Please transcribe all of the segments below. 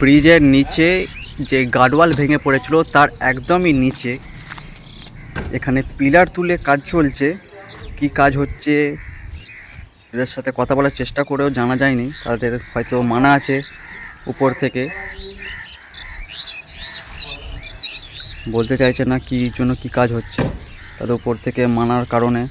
ব্রিজের নিচে যে গার্ডওয়াল ভেঙে পড়েছিল, তার একদমই নিচে। এখানে পিলার তুলে কাজ চলছে। কি কাজ হচ্ছে, এদের সাথে কথা বলার চেষ্টা করেও জানা যায়নি। তাদের হয়তো মানা আছে উপর থেকে। বলতে চাইছে না কি জন্য কি কাজ হচ্ছে, তাদের উপর থেকে মানার কারণে।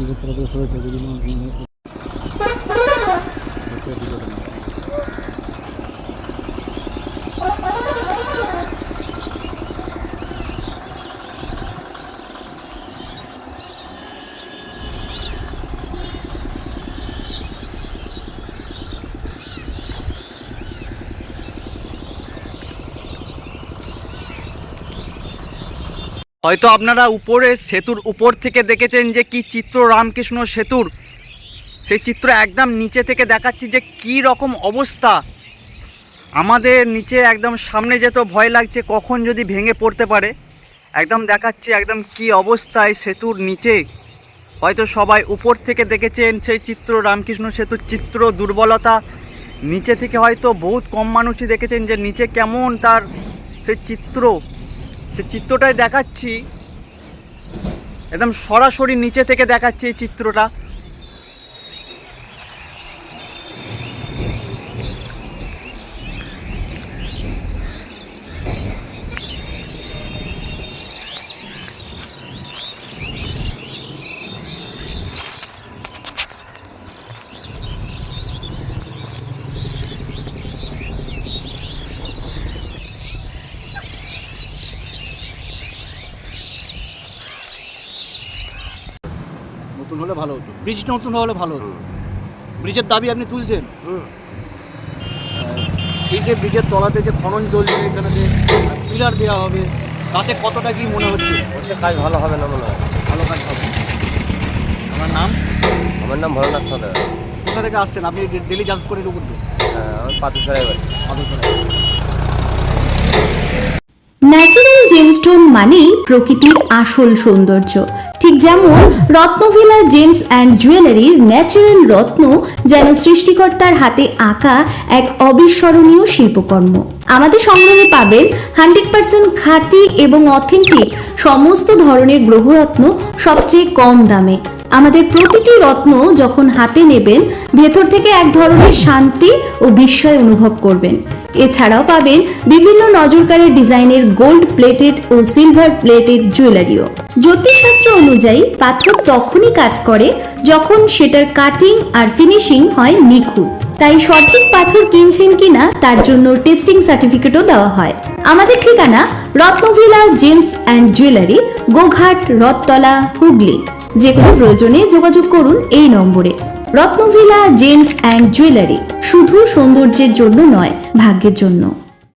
helicóptero que sobre হয়তো আপনারা উপরে সেতুর উপর থেকে দেখেছেন যে কি চিত্র রামকৃষ্ণ সেতুর। সেই চিত্র একদম নিচে থেকে দেখাচ্ছি যে কি রকম অবস্থা। আমাদের নিচে একদম সামনে যেত ভয় লাগছে কখন যদি ভেঙে পড়তে পারে। একদম দেখাচ্ছি একদম কি অবস্থায় সেতুর নিচে। হয়তো সবাই উপর থেকে দেখেছেন সেই চিত্র, রামকৃষ্ণ সেতুর চিত্র, দুর্বলতা। নিচে থেকে হয়তো বহুত কম মানুষই দেখেছেন যে নিচে কেমন তার সেই চিত্র। সে চিত্রটাই দেখাচ্ছি। একদম সরাসরি নিচে থেকে দেখাচ্ছি এই চিত্রটা। নতুন হলে ভালো হতো। ব্রিজটা নতুন হলে ভালো হতো। ব্রিজের দাবি আপনি তুলছেন? এই যে ব্রিজের তলাতে যে খনন চলছে এখানে যে পিলার দেওয়া হবে তাতে কতটা কি মনে হচ্ছে? ওতে কাজ ভালো হবে না মনে হয়? ভালো কাজ হবে। আমার নাম? আমার নাম ভরনাথ সদর কোথা থেকে আসছেন? আপনি ডেলি যাতায়াত করে দিয়ে হ্যাঁ আমার পাতুসরাই বাড়ি। ন্যাচারাল জেমস্টোন মানেই প্রকৃতির আসল সৌন্দর্য। ঠিক যেমন রত্নভিলা জেমস অ্যান্ড জুয়েলারির ন্যাচারাল রত্ন যেন সৃষ্টিকর্তার হাতে আঁকা এক অবিস্মরণীয় শিল্পকর্ম। আমাদের সংগ্রহে পাবেন হান্ড্রেড পার্সেন্ট খাঁটি এবং অথেন্টিক সমস্ত ধরনের গ্রহরত্ন সবচেয়ে কম দামে। আমাদের প্রতিটি রত্ন যখন হাতে নেবেন, ভেতর থেকে এক ধরনের শান্তি ও বিস্ময় অনুভব করবেন। এছাড়াও পাবেন বিভিন্ন নজরকারের ডিজাইনের গোল্ড প্লেটেড ও সিলভার প্লেটেড জুয়েলারিও জ্যোতিষশাস্ত্র অনুযায়ী পাথর তখনই কাজ করে যখন সেটার কাটিং আর ফিনিশিং হয় নিখুঁত। তাই সঠিক পাথর কিনছেন কিনা তার জন্য টেস্টিং সার্টিফিকেটও দেওয়া হয়। আমাদের ঠিকানা Ratnavila gems and jewellery, Goghat, Rathtala, Hooghly. যে কোনো প্রয়োজনে যোগাযোগ করুন এই নম্বরে। রত্নভিলা, জেমস অ্যান্ড জুয়েলারি, শুধু সৌন্দর্যের জন্য নয়, ভাগ্যের জন্য।